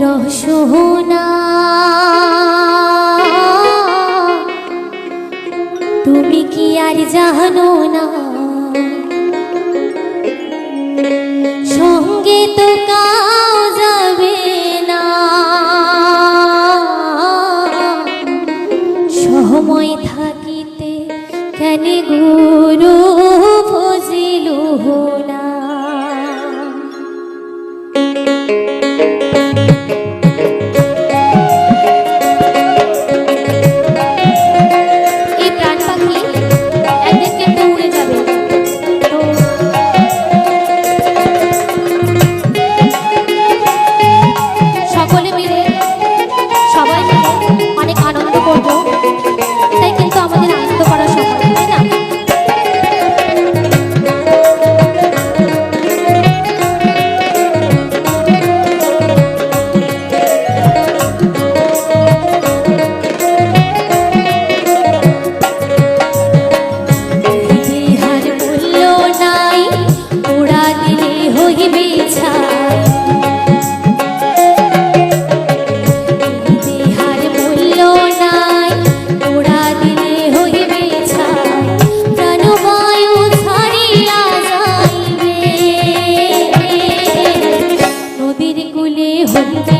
রসনা তুমি কি আর জানো না? সঙ্গে তো কাউ যাবে না। সময় থাকিতে কেন গুরু ফজিল না?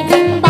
Bing, bing, bing.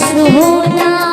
সোনা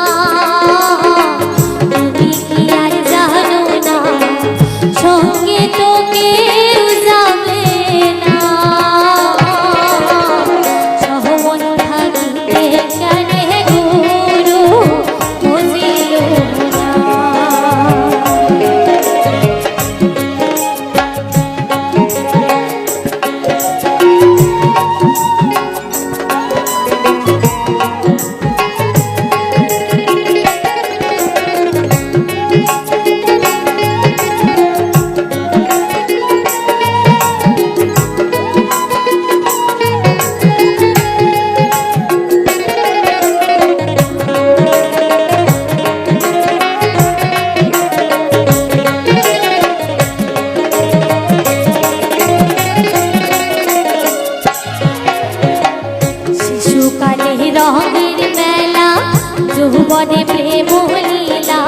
পদে প্রেম লীলা